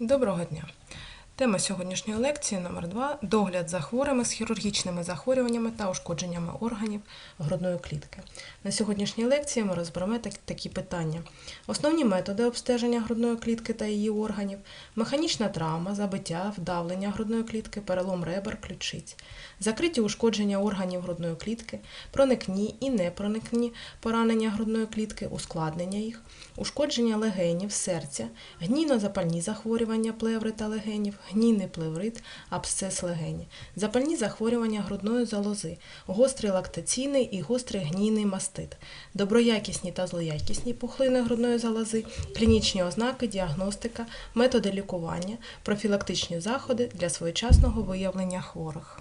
Доброго дня! Тема сьогоднішньої лекції номер 2 догляд за хворими з хірургічними захворюваннями та ушкодженнями органів грудної клітки. На сьогоднішній лекції ми розберемо такі питання: основні методи обстеження грудної клітки та її органів, механічна травма, забиття, вдавлення грудної клітки, перелом ребер, ключиць, закриті ушкодження органів грудної клітки, проникні і непроникні поранення грудної клітки, ускладнення їх, ушкодження легенів, серця, гнійно-запальні захворювання плеври та легенів, гнійний плеврит, абсцес легені, запальні захворювання грудної залози, гострий лактаційний і гострий гнійний мастит, доброякісні та злоякісні пухлини грудної залози, клінічні ознаки, діагностика, методи лікування, профілактичні заходи для своєчасного виявлення хворих.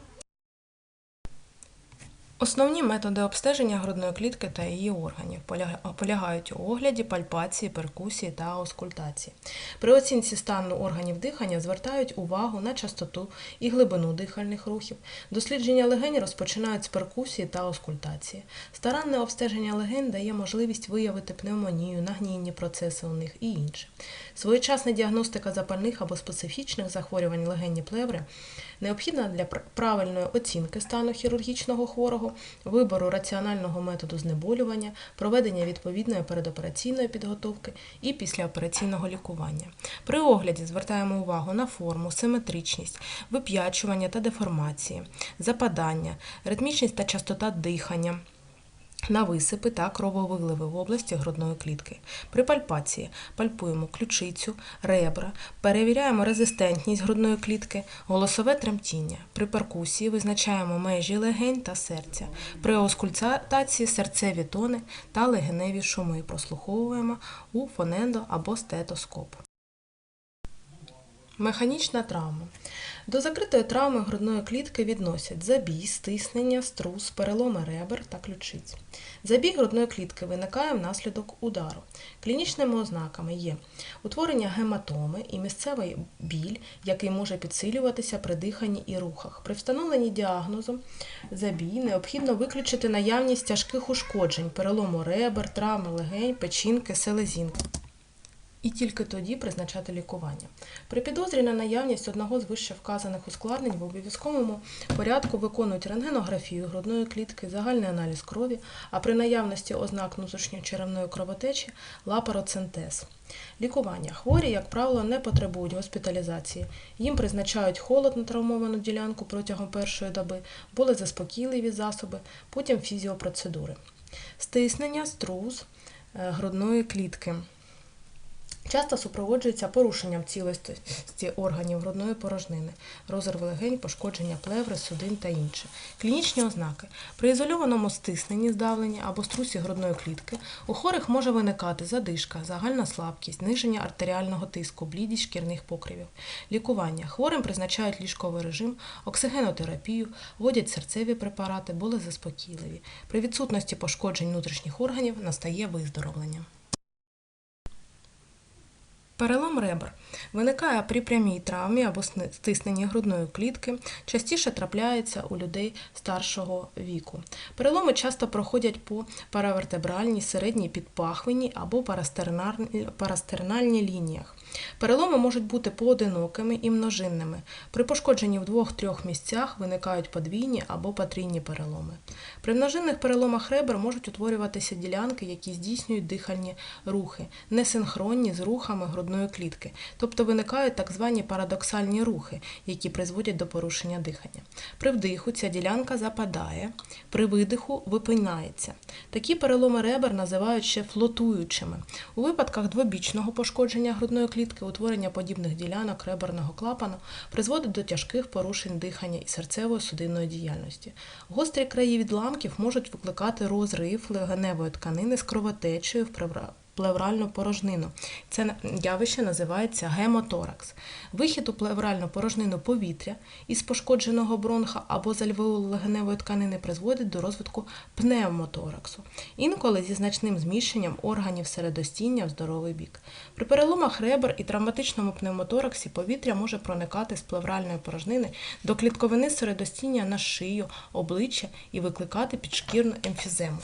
Основні методи обстеження грудної клітки та її органів полягають у огляді, пальпації, перкусії та аускультації. При оцінці стану органів дихання звертають увагу на частоту і глибину дихальних рухів. Дослідження легень розпочинають з перкусії та аускультації. Старанне обстеження легень дає можливість виявити пневмонію, нагнійні процеси у них і інше. Своєчасна діагностика запальних або специфічних захворювань легені плеври необхідна для правильної оцінки стану хірургічного хворого, вибору раціонального методу знеболювання, проведення відповідної передопераційної підготовки і післяопераційного лікування. При огляді звертаємо увагу на форму, симетричність, вип'ячування та деформації, западання, ритмічність та частота дихання. На висипи та крововиливи в області грудної клітки. При пальпації пальпуємо ключицю, ребра, перевіряємо резистентність грудної клітки, голосове тремтіння. При перкусії визначаємо межі легень та серця. При аускультації серцеві тони та легеневі шуми прослуховуємо у фонендо або стетоскоп. Механічна травма. До закритої травми грудної клітки відносять забій, стиснення, струс, переломи ребер та ключиць. Забій грудної клітки виникає внаслідок удару. Клінічними ознаками є утворення гематоми і місцевий біль, який може підсилюватися при диханні і рухах. При встановленні діагнозу забій необхідно виключити наявність тяжких ушкоджень, перелому ребер, травми легень, печінки, селезінки і тільки тоді призначати лікування. При підозрі на наявність одного з вище вказаних ускладнень в обов'язковому порядку виконують рентгенографію грудної клітки, загальний аналіз крові, а при наявності ознак внутрішньочеревної кровотечі лапароцентез. Лікування. Хворі, як правило, не потребують госпіталізації. Їм призначають холод на травмовану ділянку протягом першої доби, були заспокійливі засоби, потім фізіопроцедури. Стиснення, струс е, грудної клітки. Часто супроводжується порушенням цілісності органів грудної порожнини, розрив легень, пошкодження плеври, судин та інше. Клінічні ознаки. При ізольованому стисненні здавленні або струсі грудної клітки у хворих може виникати задишка, загальна слабкість, зниження артеріального тиску, блідість шкірних покривів. Лікування. Хворим призначають ліжковий режим, оксигенотерапію, вводять серцеві препарати, були заспокійливі. При відсутності пошкоджень внутрішніх органів настає виздоровлення. Перелом ребер виникає при прямій травмі або стисненні грудної клітки, частіше трапляється у людей старшого віку. Переломи часто проходять по паравертебральній, середній підпахвині або парастернальній лініях. Переломи можуть бути поодинокими і множинними. При пошкодженні в двох-трьох місцях виникають подвійні або потрійні переломи. При множинних переломах ребер можуть утворюватися ділянки, які здійснюють дихальні рухи, несинхронні з рухами грудної клітки, тобто виникають так звані парадоксальні рухи, які призводять до порушення дихання. При вдиху ця ділянка западає, при видиху випинається. Такі переломи ребер називають ще флотуючими. У випадках двобічного пошкодження грудної клітки утворення подібних ділянок реберного клапану призводить до тяжких порушень дихання і серцевої судинної діяльності. Гострі краї відламків можуть викликати розрив легеневої тканини з кровотечею в плевральну порожнину. Це явище називається гемоторакс. Вихід у плевральну порожнину повітря із пошкодженого бронха або з альвеоло-легеневої тканини призводить до розвитку пневмотораксу. Інколи зі значним зміщенням органів середостіння в здоровий бік. При переломах ребер і травматичному пневмотораксі повітря може проникати з плевральної порожнини до клітковини середостіння на шию, обличчя і викликати підшкірну емфізему.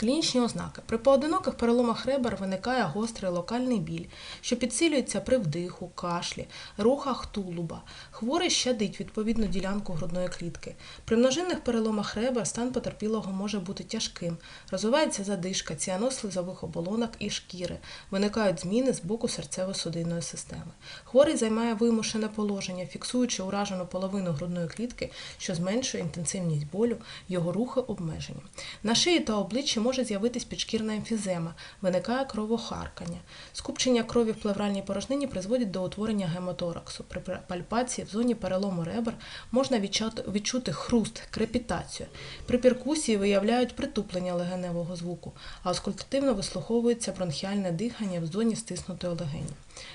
Клінічні ознаки. При поодиноких переломах ребер виникає гострий локальний біль, що підсилюється при вдиху, кашлі, рухах тулуба. Хворий щадить відповідну ділянку грудної клітки. При множинних переломах ребер стан потерпілого може бути тяжким. Розвивається задишка, ціаноз слизових оболонок і шкіри. Виникають зміни з боку серцево-судинної системи. Хворий займає вимушене положення, фіксуючи уражену половину грудної клітки, що зменшує інтенсивність болю, його рухи обмежені. На шиї та обличчі може з'явитись підшкірна емфізема, виникає кровохаркання. Скупчення крові в плевральній порожнині призводить до утворення гемотораксу. При пальпації в зоні перелому ребер можна відчути, хруст, крепітацію. При перкусії виявляють притуплення легеневого звуку, а оскультативно вислуховується бронхіальне дихання в зоні стиснутої легені.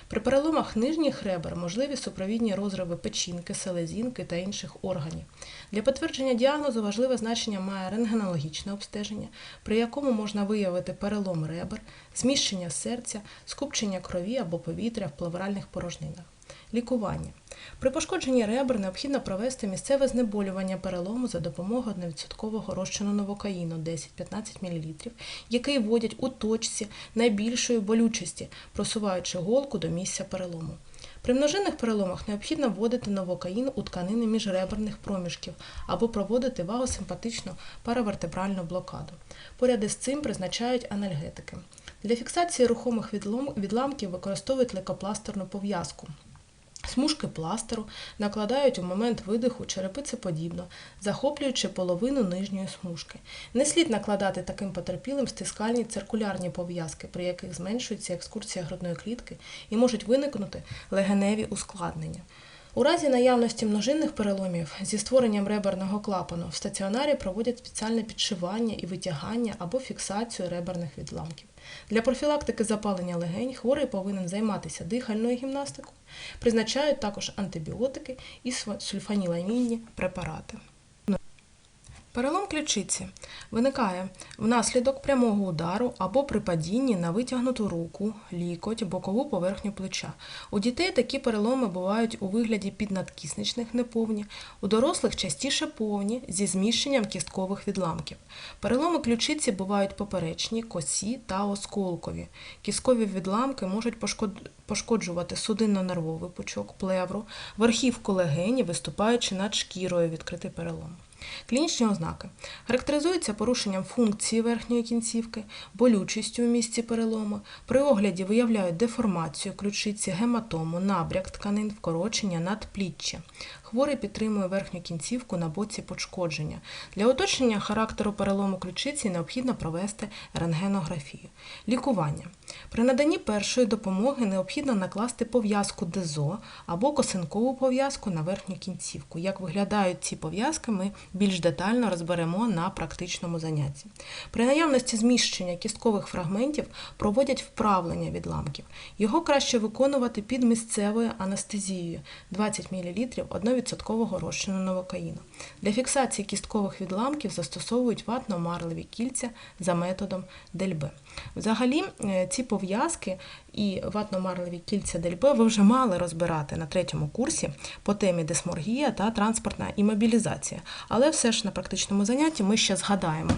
При переломах нижніх ребер можливі супровідні розриви печінки, селезінки та інших органів. Для підтвердження діагнозу важливе значення має рентгенологічне обстеження, при якому можна виявити перелом ребер, зміщення серця, скупчення крові або повітря в плевральних порожнинах. Лікування. При пошкодженні ребер необхідно провести місцеве знеболювання перелому за допомогою 1% розчину новокаїну 10-15 мл, який вводять у точці найбільшої болючості, просуваючи голку до місця перелому. При множинних переломах необхідно вводити новокаїн у тканини міжреберних проміжків або проводити вагосимпатичну паравертебральну блокаду. Поряд із цим призначають анальгетики. Для фіксації рухомих відламків використовують лейкопластерну пов'язку. Смужки пластеру накладають у момент видиху черепицеподібно, захоплюючи половину нижньої смужки. Не слід накладати таким потерпілим стискальні циркулярні пов'язки, при яких зменшується екскурсія грудної клітки і можуть виникнути легеневі ускладнення. У разі наявності множинних переломів зі створенням реберного клапану в стаціонарі проводять спеціальне підшивання і витягання або фіксацію реберних відламків. Для профілактики запалення легень хворий повинен займатися дихальною гімнастикою, призначають також антибіотики і сульфаніламінні препарати. Перелом ключиці виникає внаслідок прямого удару або при падінні на витягнуту руку, лікоть, бокову поверхню плеча. У дітей такі переломи бувають у вигляді піднадкісничних неповні, у дорослих частіше повні зі зміщенням кісткових відламків. Переломи ключиці бувають поперечні, косі та осколкові. Кісткові відламки можуть пошкоджувати судинно-нервовий пучок, плевру, верхівку легені, виступаючи над шкірою відкритий перелом. Клінічні ознаки характеризуються порушенням функції верхньої кінцівки, болючістю у місці перелому. При огляді виявляють деформацію ключиці, гематому, набряк тканин, вкорочення надпліччя. Хворий підтримує верхню кінцівку на боці пошкодження. Для уточнення характеру перелому ключиці необхідно провести рентгенографію. Лікування. При наданні першої допомоги необхідно накласти пов'язку ДЕЗО або косинкову пов'язку на верхню кінцівку. Як виглядають ці пов'язки, ми більш детально розберемо на практичному занятті. При наявності зміщення кісткових фрагментів проводять вправлення відламків. Його краще виконувати під місцевою анестезією 20 мл 1% розчину новокаїну. Для фіксації кісткових відламків застосовують ватно-марливі кільця за методом Дельбе. Взагалі, е, ці пов'язки і ватно-марливі кільця Дельбе ви вже мали розбирати на третьому курсі по темі дисморгія та транспортна імобілізація. Але все ж на практичному занятті ми ще згадаємо.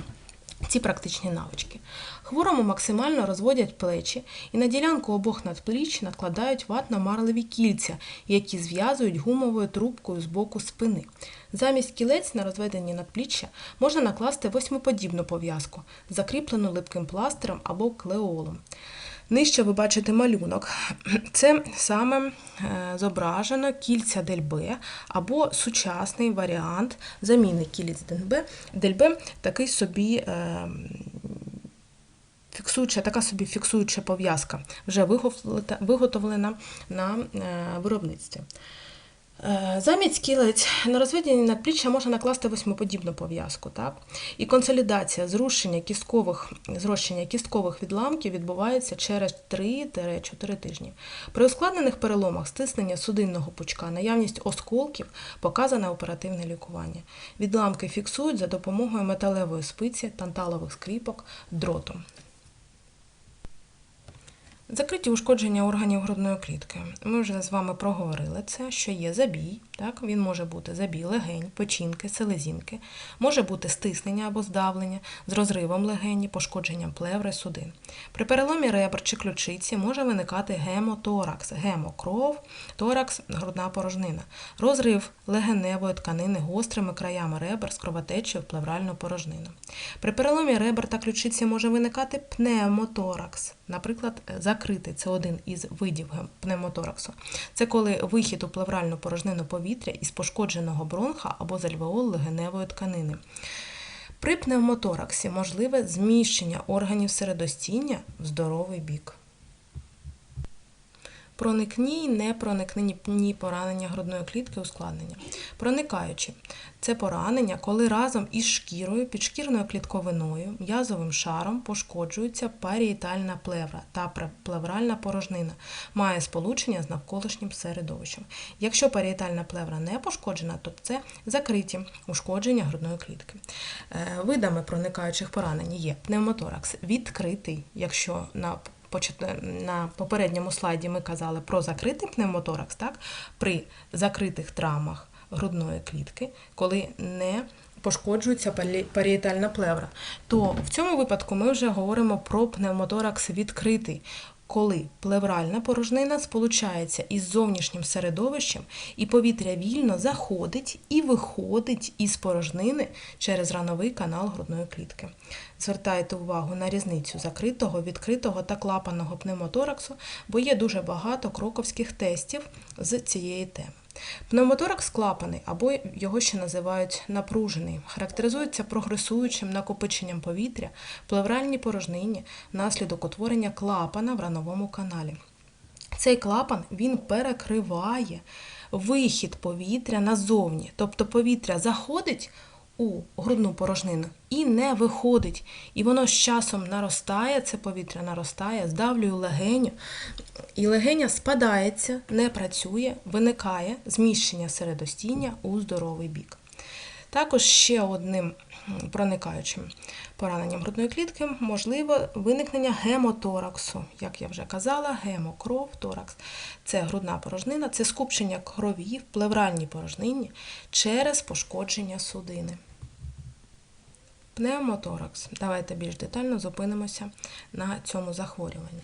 Ці практичні навички. Хворому максимально розводять плечі і на ділянку обох надпліч накладають ватно-марливі кільця, які зв'язують гумовою трубкою з боку спини. Замість кілець на розведенні надпліччя можна накласти восьмиподібну пов'язку, закріплену липким пластиром або клеолом. Нижче ви бачите малюнок. Це саме е, зображено кільця Дельбе або сучасний варіант заміни кілець Дельбе. Дельбе такий собі е, фіксуюча, така собі фіксуюча пов'язка, вже виготовлена на е, виробництві. Е, замість кілець на розведені надпліччя можна накласти восьмиподібну пов'язку. Так? І консолідація зрушення кісткових, зрощення кісткових відламків відбувається через 3-4 тижні. При ускладнених переломах стиснення судинного пучка, наявність осколків показане оперативне лікування. Відламки фіксують за допомогою металевої спиці, танталових скріпок, дротом. Закриті ушкодження органів грудної клітки. Ми вже з вами проговорили це, що є забій. Так? Він може бути забій легень, печінки, селезінки, може бути стиснення або здавлення з розривом легені, пошкодженням плеври, судин. При переломі ребер чи ключиці може виникати гемоторакс, гемокров, торакс, грудна порожнина, розрив легеневої тканини гострими краями ребер з кровотечею в плевральну порожнину. При переломі ребер та ключиці може виникати пневмоторакс, наприклад, закритий це один із видів пневмотораксу. Це коли вихід у плевральну порожнину повітря із пошкодженого бронха або з альвеол легеневої тканини. При пневмотораксі можливе зміщення органів середостіння в здоровий бік. Проникні й непроникні поранення грудної клітки ускладнення. Проникаючі це поранення, коли разом із шкірою, підшкірною клітковиною, м'язовим шаром пошкоджується паріетальна плевра та плевральна порожнина, має сполучення з навколишнім середовищем. Якщо паріетальна плевра не пошкоджена, то це закриті ушкодження грудної клітки. Е, Видами проникаючих поранень є пневмоторакс відкритий, якщо на на попередньому слайді ми казали про закритий пневмоторакс, так? при закритих травмах грудної клітки, коли не пошкоджується парієтальна плевра, то в цьому випадку ми вже говоримо про пневмоторакс відкритий. Коли плевральна порожнина сполучається із зовнішнім середовищем, і повітря вільно заходить і виходить із порожнини через рановий канал грудної клітки. Звертайте увагу на різницю закритого, відкритого та клапаного пневмотораксу, бо є дуже багато кроковських тестів з цієї теми. Пневмоторакс клапаний, або його ще називають напружений, характеризується прогресуючим накопиченням повітря плевральні порожнині внаслідок утворення клапана в рановому каналі. Цей клапан він перекриває вихід повітря назовні, тобто повітря заходить у грудну порожнину і не виходить. І воно з часом наростає, це повітря наростає, здавлює легеню, і легеня спадається, не працює, виникає зміщення середостіння у здоровий бік. Також ще одним проникаючим пораненням грудної клітки можливо виникнення гемотораксу. Як я вже казала, гемокров, торакс це грудна порожнина, це скупчення крові в плевральній порожнині через пошкодження судини. Пневмоторакс. Давайте більш детально зупинимося на цьому захворюванні.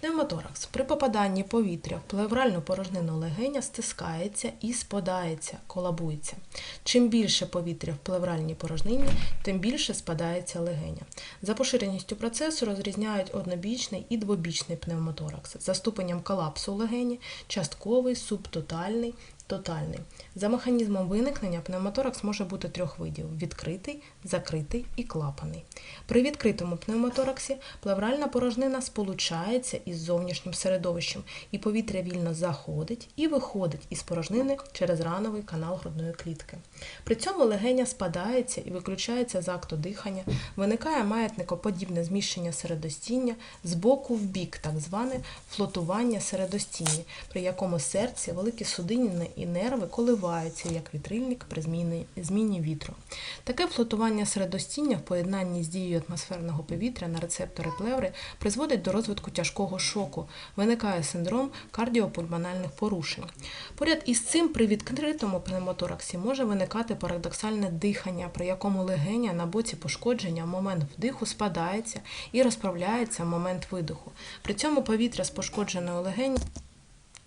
Пневмоторакс. При попаданні повітря в плевральну порожнину легеня стискається і спадається, колабується. Чим більше повітря в плевральній порожнині, тим більше спадається легеня. За поширеністю процесу розрізняють однобічний і двобічний пневмоторакс. За ступенем колапсу легені, частковий, субтотальний, тотальний. За механізмом виникнення пневмоторакс може бути трьох видів: відкритий, закритий і клапаний. При відкритому пневмотораксі плевральна порожнина сполучається із зовнішнім середовищем, і повітря вільно заходить і виходить із порожнини через рановий канал грудної клітки. При цьому легеня спадається і виключається з акту дихання, виникає маятникоподібне зміщення середостіння з боку в бік, так зване флотування середостіння, при якому серце, великі судини і нерви коливаються як вітрильник при зміні, зміні вітру. Таке флотування середостіння в поєднанні з дією атмосферного повітря на рецептори плеври призводить до розвитку тяжкого шоку, виникає синдром кардіопульмональних порушень. Поряд із цим при відкритому пневмотораксі може виникати парадоксальне дихання, при якому легеня на боці пошкодження в момент вдиху спадається і розправляється в момент видиху. При цьому повітря з пошкодженої легені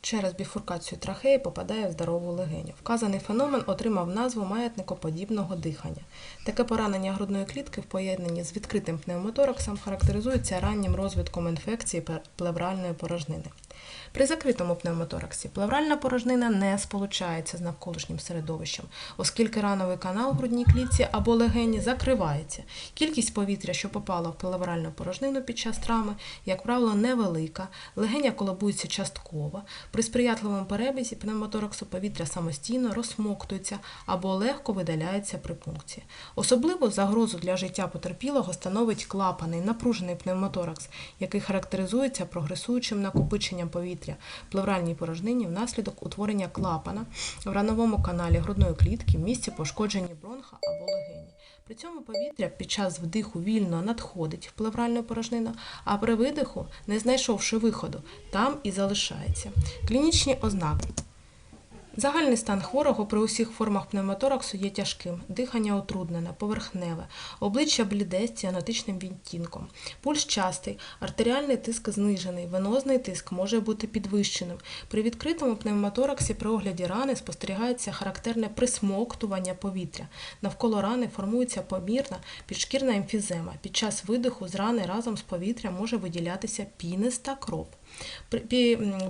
через біфуркацію трахеї попадає в здорову легеню. Вказаний феномен отримав назву маятникоподібного дихання. Таке поранення грудної клітки в поєднанні з відкритим пневмотораксом характеризується раннім розвитком інфекції плевральної порожнини. При закритому пневмотораксі плевральна порожнина не сполучається з навколишнім середовищем, оскільки рановий канал в грудній клітці або легені закривається. Кількість повітря, що попало в плевральну порожнину під час травми, як правило, невелика, легеня колабується частково. При сприятливому перебізі пневмотораксу повітря самостійно розсмоктується або легко видаляється при пункції. Особливу загрозу для життя потерпілого становить клапаний напружений пневмоторакс, який характеризується прогресуючим накопиченням повітря в плевральній порожнині внаслідок утворення клапана в рановому каналі грудної клітки в місці пошкодження бронха або легені. При цьому повітря під час вдиху вільно надходить в плевральну порожнину, а при видиху, не знайшовши виходу, там і залишається. Клінічні ознаки. Загальний стан хворого при усіх формах пневмотораксу є тяжким, дихання утруднене, поверхневе, обличчя бліде з ціанотичним відтінком, пульс частий, артеріальний тиск знижений, венозний тиск може бути підвищеним. При відкритому пневмотораксі при огляді рани спостерігається характерне присмоктування повітря. Навколо рани формується помірна підшкірна емфізема. Під час видиху з рани разом з повітрям може виділятися піниста кров.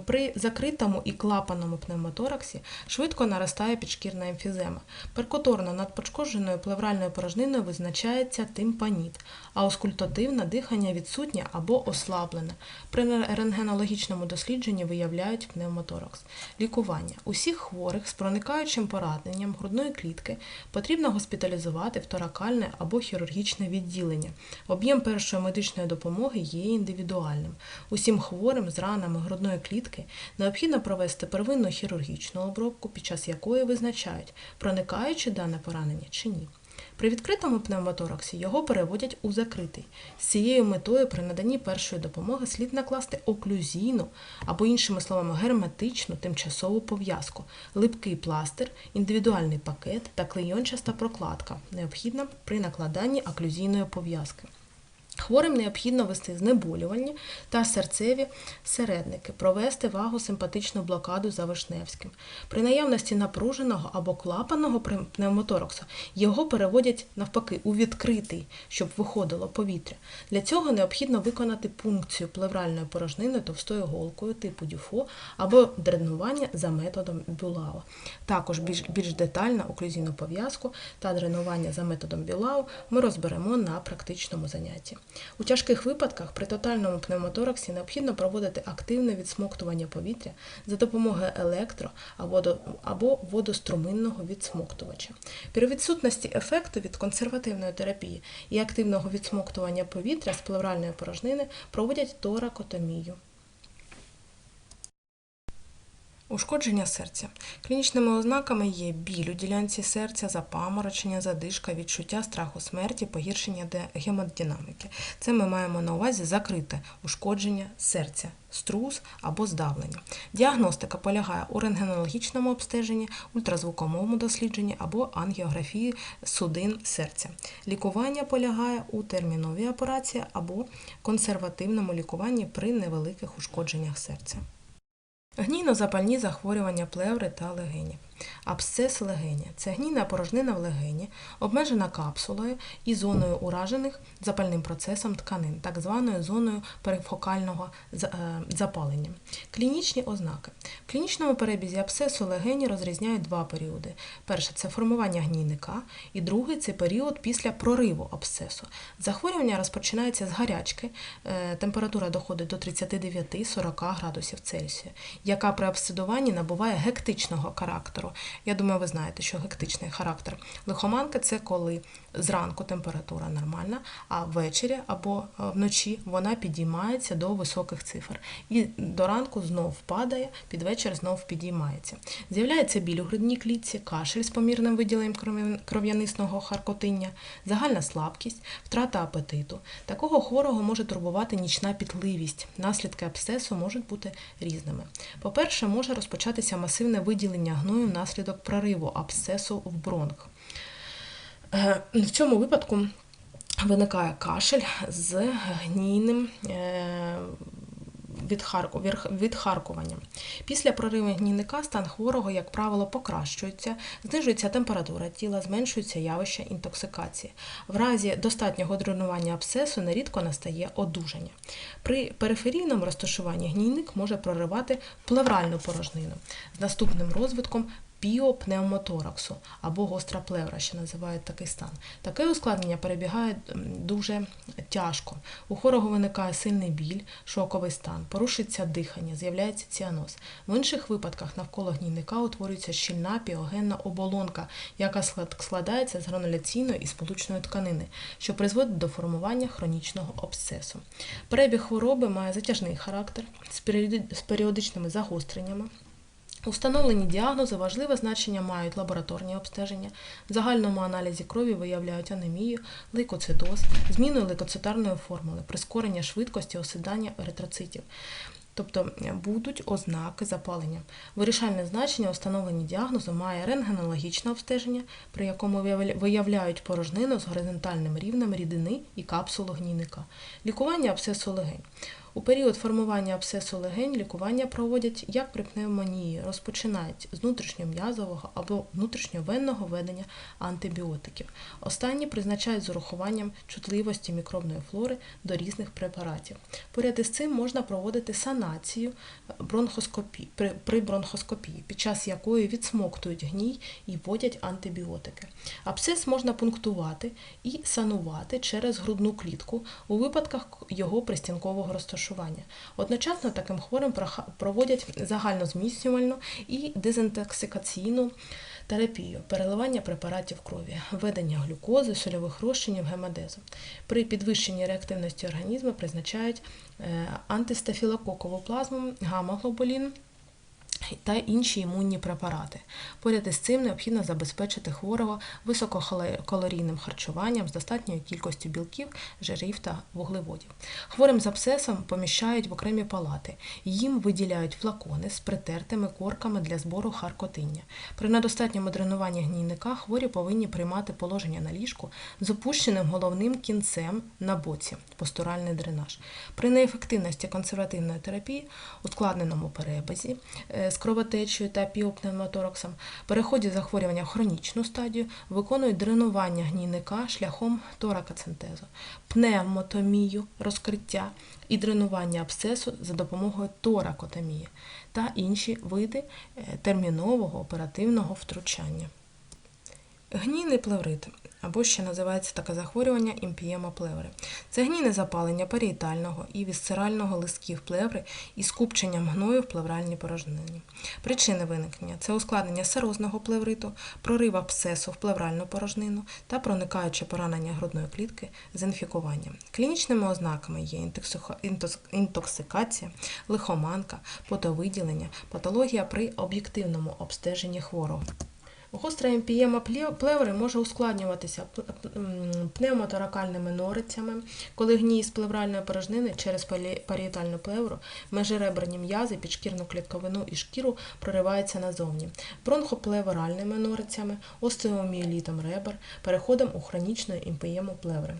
При, закритому і клапаному пневмотораксі швидко наростає підшкірна емфізема. Перкуторно над пошкодженою плевральною порожниною визначається тимпаніт, а оскультативне дихання відсутнє або ослаблене. При рентгенологічному дослідженні виявляють пневмоторакс. Лікування. Усіх хворих з проникаючим пораненням грудної клітки потрібно госпіталізувати в торакальне або хірургічне відділення. Об'єм першої медичної допомоги є індивідуальним. Усім хворим з ранами грудної клітки необхідно провести первинну хірургічну обробку, під час якої визначають, проникаючи дане поранення чи ні. При відкритому пневмотораксі його переводять у закритий. З цією метою при наданні першої допомоги слід накласти оклюзійну або, іншими словами, герметичну тимчасову пов'язку, липкий пластир, індивідуальний пакет та клейончаста прокладка, необхідна при накладанні оклюзійної пов'язки. Хворим необхідно вести знеболювальні та серцеві середники, провести вагосимпатичну блокаду за Вишневським. При наявності напруженого або клапаного пнев- пневмотораксу його переводять навпаки у відкритий, щоб виходило повітря. Для цього необхідно виконати пункцію плевральної порожнини товстою голкою типу дюфо або дренування за методом Бюлау. Також більш, більш детально оклюзійну пов'язку та дренування за методом Бюлау ми розберемо на практичному занятті. У тяжких випадках при тотальному пневмотораксі необхідно проводити активне відсмоктування повітря за допомогою електро або, до- водоструминного відсмоктувача. При відсутності ефекту від консервативної терапії і активного відсмоктування повітря з плевральної порожнини проводять торакотомію. Ушкодження серця. Клінічними ознаками є біль у ділянці серця, запаморочення, задишка, відчуття страху смерті, погіршення гемодинаміки. Це ми маємо на увазі закрите ушкодження серця, струс або здавлення. Діагностика полягає у рентгенологічному обстеженні, ультразвуковому дослідженні або ангіографії судин серця. Лікування полягає у терміновій операції або консервативному лікуванні при невеликих ушкодженнях серця. Гнійно-запальні захворювання плеври та легенів. Абсцес легеня це гнійна порожнина в легені, обмежена капсулою і зоною уражених запальним процесом тканин, так званою зоною перифокального е, запалення. Клінічні ознаки. В клінічному перебізі абсцесу легені розрізняють два періоди. Перше це формування гнійника, і другий це період після прориву абсцесу. Захворювання розпочинається з гарячки, е, температура доходить до 39-40 градусів Цельсія, яка при обсидуванні набуває гектичного характеру. Я думаю, ви знаєте, що гектичний характер лихоманки це коли зранку температура нормальна, а ввечері або е, вночі вона підіймається до високих цифр. І до ранку знов падає, під вечір знов підіймається. З'являється біль у грудній клітці, кашель з помірним виділенням кров'янисного харкотиння, загальна слабкість, втрата апетиту. Такого хворого може турбувати нічна пітливість. Наслідки абсцесу можуть бути різними. По-перше, може розпочатися масивне виділення гною внаслідок прориву абсцесу в бронх. Е, В цьому випадку виникає кашель з гнійним вірх- відхаркуванням. Після прориву гнійника стан хворого, як правило, покращується, знижується температура тіла, зменшується явище інтоксикації. В разі достатнього дренування абсцесу нерідко настає одужання. При периферійному розташуванні гнійник може проривати плевральну порожнину з наступним розвитком піопневмотораксу або гостра плевра, ще називають такий стан. Таке ускладнення перебігає дуже тяжко. У хворого виникає сильний біль, шоковий стан, порушується дихання, з'являється ціаноз. В інших випадках навколо гнійника утворюється щільна піогенна оболонка, яка складається з грануляційної і сполучної тканини, що призводить до формування хронічного абсцесу. Перебіг хвороби має затяжний характер з періодичними загостреннями. У встановленні діагнозу важливе значення мають лабораторні обстеження. В загальному аналізі крові виявляють анемію, лейкоцитоз, зміну лейкоцитарної формули, прискорення швидкості осідання еритроцитів. Тобто е, будуть ознаки запалення. Вирішальне значення у встановленні діагнозу має рентгенологічне обстеження, при якому виявляють порожнину з горизонтальним рівнем рідини і капсулу гнійника. Лікування абсцесу легень. У період формування абсцесу легень лікування проводять як при пневмонії, розпочинають з внутрішньом'язового або внутрішньовенного введення антибіотиків. Останні призначають з урахуванням чутливості мікробної флори до різних препаратів. Поряд із цим можна проводити санацію бронхоскопі- при, при бронхоскопії, під час якої відсмоктують гній і вводять антибіотики. Абсцес можна пунктувати і санувати через грудну клітку у випадках його пристінкового розташування. Одночасно таким хворим проводять загальнозміснювальну і дезінтоксикаційну терапію, переливання препаратів крові, введення глюкози, сольових розчинів, гемодезу. При підвищенні реактивності організму призначають е, антистафілококову плазму, гамма-глобулін, та інші імунні препарати. Поряд із цим необхідно забезпечити хворого висококалорійним харчуванням з достатньою кількістю білків, жирів та вуглеводів. Хворим з абсцесом поміщають в окремі палати. Їм виділяють флакони з притертими корками для збору харкотиння. При недостатньому дренуванні гнійника хворі повинні приймати положення на ліжку з опущеним головним кінцем на боці постуральний дренаж. При неефективності консервативної терапії, ускладненому перебазі е, з кровотечею та піопневмотораксом, переході захворювання в хронічну стадію, виконують дренування гнійника шляхом торакоцентезу, пневмотомію, розкриття і дренування абсцесу за допомогою торакотомії та інші види е, термінового оперативного втручання. Гнійний плеврит, або ще називається таке захворювання імпієма плеври. Це гнійне запалення паріетального і вісцерального листків плеври із скупченням гною в плевральній порожнині. Причини виникнення це ускладнення серозного плевриту, прорив абсцесу в плевральну порожнину та проникаюче поранення грудної клітки з інфікуванням. Клінічними ознаками є інтоксикація, лихоманка, потовиділення, патологія при об'єктивному обстеженні хворого. Гостра емпієма плеври може ускладнюватися пневмоторакальними норицями, коли гній з плевральної порожнини через паріетальну плевру, межереберні м'язи, підшкірну клітковину і шкіру проривається назовні, бронхоплевральними норицями, остеоміелітом ребер, переходом у хронічну емпієму плеври.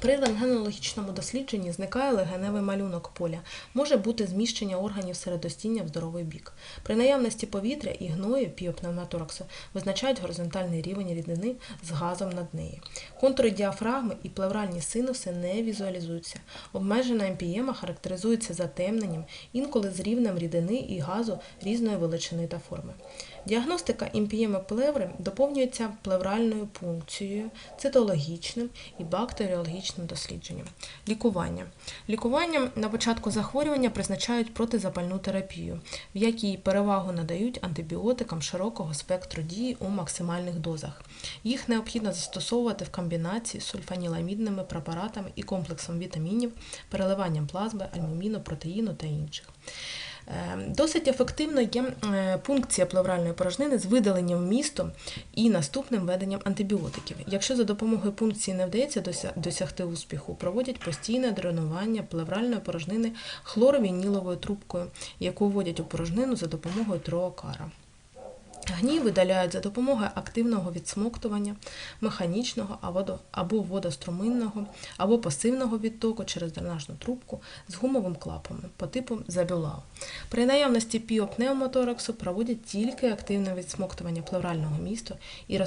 При рентгенологічному дослідженні зникає легеневий малюнок поля, може бути зміщення органів середостіння в здоровий бік. При наявності повітря і гною піопневмотораксу визначають горизонтальний рівень рідини з газом над нею. Контури діафрагми і плевральні синуси не візуалізуються. Обмежена емпієма характеризується затемненням, інколи з рівнем рідини і газу різної величини та форми. Діагностика імпієми плеври доповнюється плевральною пункцією, цитологічним і бактеріологічним дослідженням. Лікування. Лікуванням на початку захворювання призначають протизапальну терапію, в якій перевагу надають антибіотикам широкого спектру дії у максимальних дозах. Їх необхідно застосовувати в комбінації з сульфаніламідними препаратами і комплексом вітамінів, переливанням плазми, альбуміну, протеїну та інших. Е, Досить ефективно є е, пункція плевральної порожнини з видаленням місту і наступним введенням антибіотиків. Якщо за допомогою пункції не вдається досягти успіху, проводять постійне дренування плевральної порожнини хлоровініловою трубкою, яку вводять у порожнину за допомогою троокара. Гній видаляють за допомогою активного відсмоктування, механічного або водоструминного, або пасивного відтоку через дренажну трубку з гумовим клапом по типу забюлау. При наявності піопневмотораксу проводять тільки активне відсмоктування плеврального місту і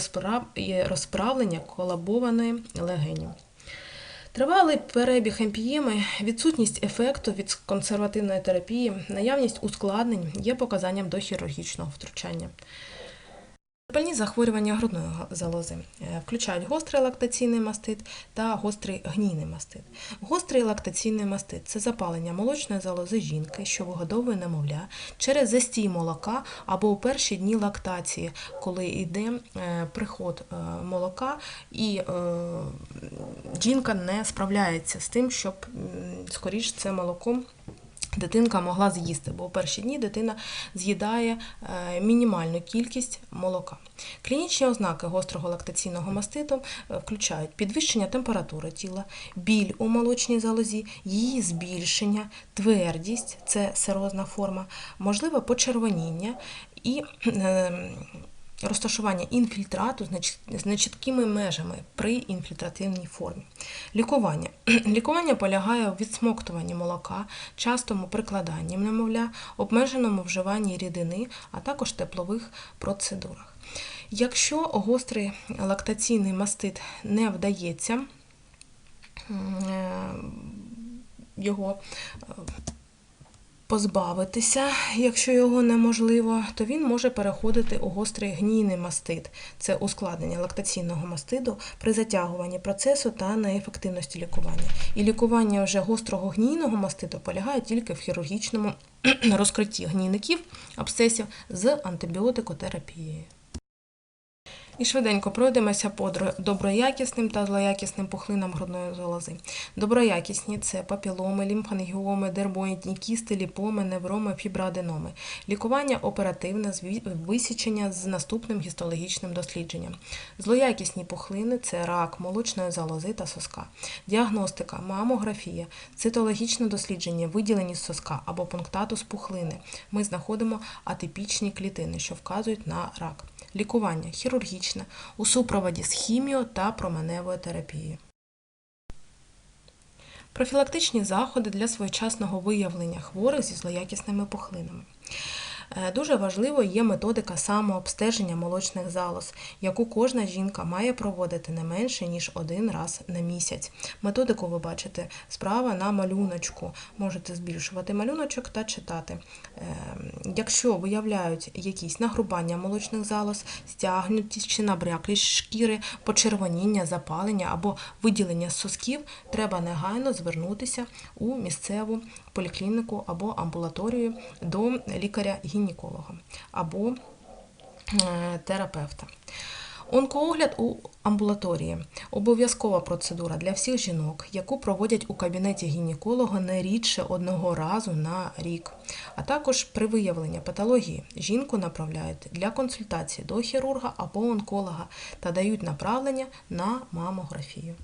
розправлення колабованої легені. Тривалий перебіг емпієми, відсутність ефекту від консервативної терапії, наявність ускладнень є показанням до хірургічного втручання. Запальні захворювання грудної залози е, включають гострий лактаційний мастит та гострий гнійний мастит. Гострий лактаційний мастит це запалення молочної залози жінки, що вигодовує немовля через застій молока або у перші дні лактації, коли йде е, приход е, молока і жінка не справляється з тим, щоб скоріш це молоко дитинка могла з'їсти, бо у перші дні дитина з'їдає е, мінімальну кількість молока. Клінічні ознаки гострого лактаційного маститу е, включають підвищення температури тіла, біль у молочній залозі, її збільшення, твердість це серозна форма, можливе почервоніння і е, розташування інфільтрату з неч- нечіткими межами при інфільтративній формі. Лікування. Лікування полягає у відсмоктуванні молока, частому прикладанні немовля, обмеженому вживанні рідини, а також теплових процедурах. Якщо гострий лактаційний мастит не вдається, е, його е, позбавитися, якщо його неможливо, то він може переходити у гострий гнійний мастит. Це ускладнення лактаційного мастиду при затягуванні процесу та неефективності лікування. І лікування вже гострого гнійного маститу полягає тільки в хірургічному розкритті гнійників, абсцесів з антибіотикотерапією. І швиденько пройдемося по доброякісним та злоякісним пухлинам грудної залози. Доброякісні це папіломи, лімфангіоми, дермоїдні кісти, ліпоми, невроми, фіброаденоми. Лікування оперативне висічення з наступним гістологічним дослідженням. Злоякісні пухлини це рак молочної залози та соска. Діагностика, мамографія, цитологічне дослідження, виділені з соска або пунктатус пухлини. Ми знаходимо атипічні клітини, що вказують на рак. Лікування хірургічне у супроводі з хіміо та променевою терапією. Профілактичні заходи для своєчасного виявлення хворих зі злоякісними пухлинами. Е, Дуже важливо є методика самообстеження молочних залоз, яку кожна жінка має проводити не менше ніж один раз на місяць. Методику ви бачите справа на малюночку. Можете збільшувати малюночок та читати. Е, Якщо виявляють якісь нагрубання молочних залоз, стягнутість чи набряклість шкіри, почервоніння, запалення або виділення сосків, треба негайно звернутися у місцеву поліклініку або амбулаторію до лікаря-гінеколога або е, терапевта. Онкоогляд у амбулаторії обов'язкова процедура для всіх жінок, яку проводять у кабінеті гінеколога не рідше одного разу на рік. А також при виявленні патології жінку направляють для консультації до хірурга або онколога та дають направлення на мамографію.